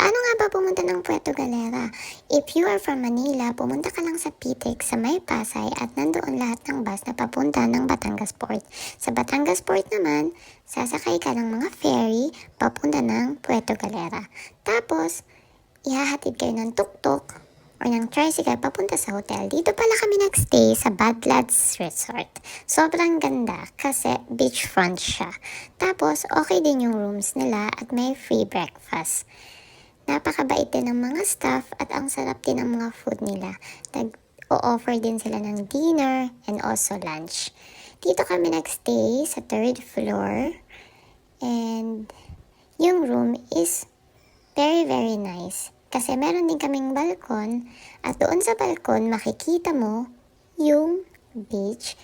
Paano nga ba pumunta ng Puerto Galera? If you are from Manila, pumunta ka lang sa PTEC sa May Pasay at nandoon lahat ng bus na papunta ng Batangas Port. Sa Batangas Port naman, sasakay ka ng mga ferry papunta ng Puerto Galera. Tapos, ihahatid kayo ng tuktok or ng tricycle papunta sa hotel. Dito pala kami nagstay sa Badlands Resort. Sobrang ganda kasi beachfront siya. Tapos, okay din yung rooms nila at may free breakfast. Napakabait din ng mga staff at ang sarap din ng mga food nila. Nag-o-offer din sila ng dinner and also lunch. Dito kami nagstay sa third floor and yung room is very very nice. Kasi meron din kaming balkon at doon sa balkon makikita mo yung beach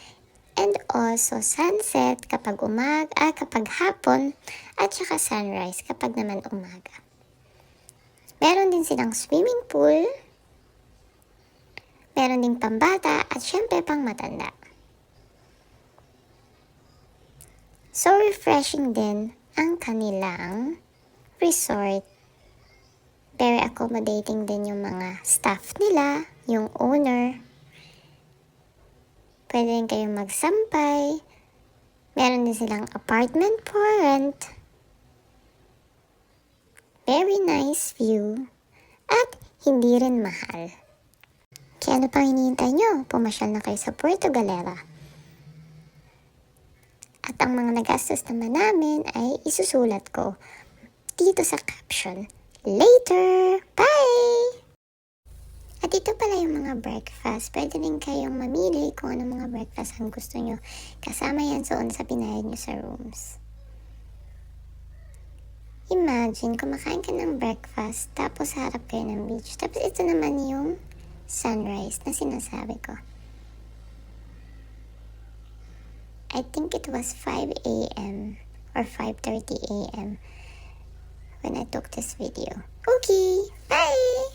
and also sunset kapag umaga, ah, kapag hapon at saka sunrise kapag naman umaga. Meron din silang swimming pool, meron din pambata at syempre pang matanda. So refreshing din ang kanilang resort. Very accommodating din yung mga staff nila, yung owner. Pwede rin kayong magsampay. Meron din silang apartment for rent. Very nice view. At hindi rin mahal. Kaya ano pang hinihintay nyo? Pumasyal na kayo sa Puerto Galera. At ang mga nagastos naman namin ay isusulat ko dito sa caption. Later! Bye! At ito pala yung mga breakfast. Pwede rin kayong mamili kung ano mga breakfast ang gusto nyo. Kasama yan doon sa binayad nyo sa rooms. Imagine, kumakain ka ng breakfast, tapos harap kayo ng beach. Tapos ito naman yung sunrise na sinasabi ko. I think it was 5 a.m. or 5.30 a.m. when I took this video. Okay, bye!